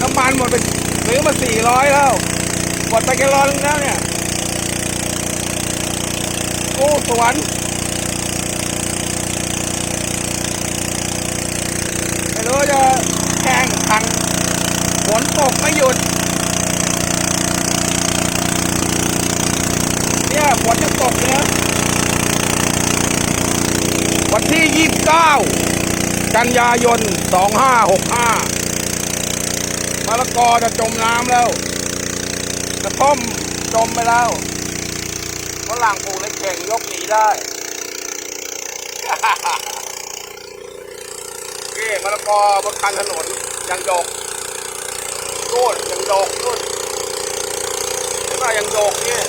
น้ำมันหมดไปซื้อมาสี่ร้อยแล้วหมดไปแกลลอนแล้วเนี่ย โอ้ สวรรค์ไม่รู้จะแข่งขันฝนตกไม่หยุด เนี่ยฝนจะตกเนี่ยวันที่29กั กันยายน 2565มะละกอจะจมน้ำแล้วกระท่อมจมไปแล้วฝรั่งปลูกในเข่งยกหนีได้นี่มะละกอบนคันถนนยังดกนู่นยังดกนู่นเห็นป่ะยังดกเนี่ย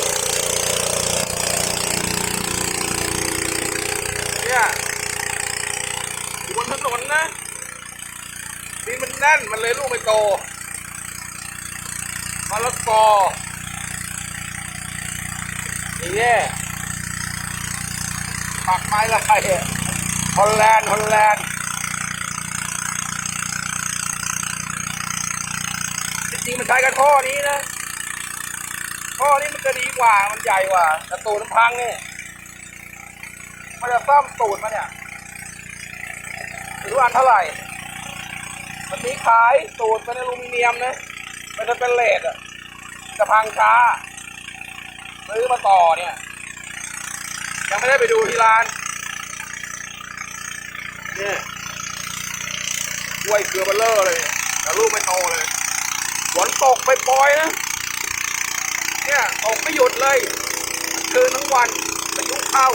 อยู่บนถนนนะดิ นี่มันแน่นมันเลยลูกไม่โตมะละกอนี่เนี่ยปักไม้ลายฮอลแลนด์ฮอลแลนด์จริงๆมันใช้กันข้อนี้นะข้อนี้มันจะดีกว่ามันใหญ่กว่าแต่ตูดมันพังเนี่ยมันจะซ่อมตูดมาเนี่ยไม่รู้อันเท่าไหร่ มันมีขายตูดเป็นอลูมิเนียมนะมันจะเป็นเลดอะจะพังช้าซื้อมาต่อเนี่ย ยังไม่ได้ไปดูที่ร้านเนี่ยกล้วยเครือเบลเลอร์เลยแต่ลูกไม่โตเลยฝนตกไปปล่อยนะเนี่ยตกไม่หยุดเลยคืนทั้งวันพายุเข้า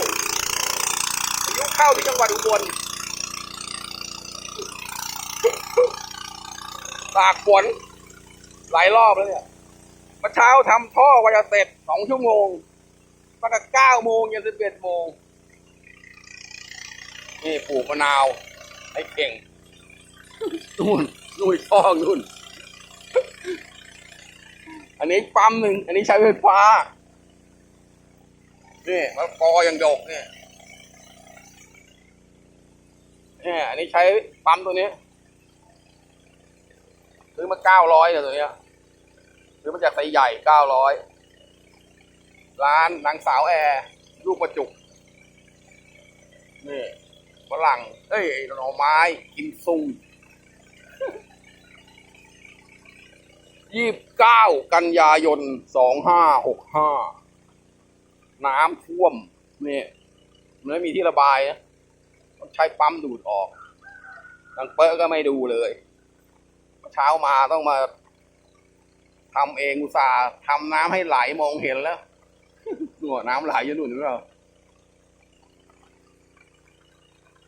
พายุเข้าที่จังหวัดอุบล ตากฝนหลายรอบแล้วเนี่ยเมื่อเช้าทำท่อว่าจะเสร็จสองชั่วโมงตั้งแต่เก้าโมงยันสิบเอ็ดโมงนี่ปลูกมะนาวให้เก่งนู่นนู่นท่อนู่น อันนี้ปั๊มหนึ่งอันนี้ใช้ไฟฟ้านี่มะละกอยังดกเนี่ยเนี่ยอันนี้ใช้ปั๊มตัวนี้ ซื้อมาเก้าร้อยเนี่ยตัวเนี้ยซื้อมาจากไซใหญ่เก้าร้อยร้านนางสาวแอร์ลูกประจุก นี่ฝรั่งเอ้ยหน่อไม้กินซุงยี่บเก้ากันยายนสองห้าหกห้าน้ำท่วมนี่มันไม่มีที่ระบายนะต้องใช้ปั๊มดูดออกดังเป๊ะก็ไม่ดูเลย เช้ามาต้องมาทำเองอุตส่าห์ทำน้ำให้ไหลมองเห็นแล้วหนวน้ำไหลอยู่นู่นหรือเปล่า